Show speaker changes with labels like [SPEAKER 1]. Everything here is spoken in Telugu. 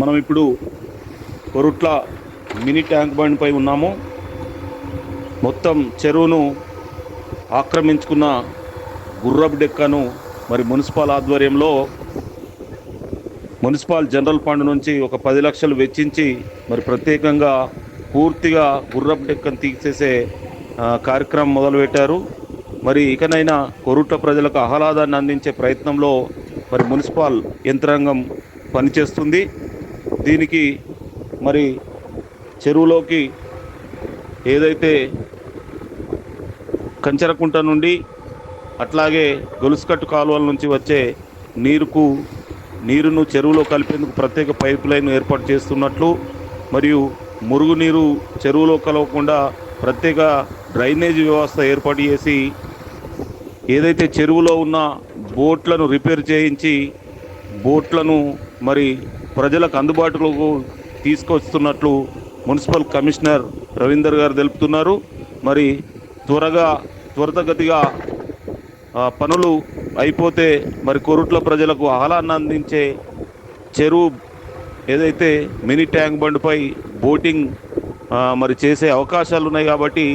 [SPEAKER 1] మనం ఇప్పుడు కొరుట్ల మినీ ట్యాంక్ బండ్ పై ఉన్నాము. మొత్తం చెరువును ఆక్రమించుకున్న గుర్రపు డెక్కను మరి మున్సిపల్ ఆధ్వర్యంలో మున్సిపల్ జనరల్ ఫండ్ నుంచి ఒక పది లక్షలు వెచ్చించి మరి ప్రత్యేకంగా పూర్తిగా గుర్రపు డెక్కను తీసేసే కార్యక్రమం మొదలుపెట్టారు. మరి ఇకనైనా కొరుట్ల ప్రజలకు ఆహ్లాదాన్ని అందించే ప్రయత్నంలో మరి మున్సిపల్ యంత్రాంగం పనిచేస్తుంది. దీనికి మరి చెరువులోకి ఏదైతే కంచరకుంట నుండి అట్లాగే గొలుసుకట్టు కాలువల నుంచి వచ్చే నీరుకు నీరును చెరువులో కలిపేందుకు ప్రత్యేక పైప్ లైన్ ఏర్పాటు చేస్తున్నట్లు మరియు మురుగునీరు చెరువులో కలవకుండా ప్రత్యేక డ్రైనేజీ వ్యవస్థ ఏర్పాటు చేసి ఏదైతే చెరువులో ఉన్న బోట్లను రిపేర్ చేయించి బోట్లను మరి ప్రజలకు అందుబాటులోకి తీసుకొస్తున్నట్లు మున్సిపల్ కమిషనర్ రవీందర్ గారు తెలుపుతున్నారు. మరి త్వరగా త్వరితగతిగా పనులు అయిపోతే మరి కొరుట్ల ప్రజలకు ఆహ్లాన్ని అందించే చెరువు ఏదైతే మినీ ట్యాంక్ బండ్పై బోటింగ్ మరి చేసే అవకాశాలు ఉన్నాయి కాబట్టి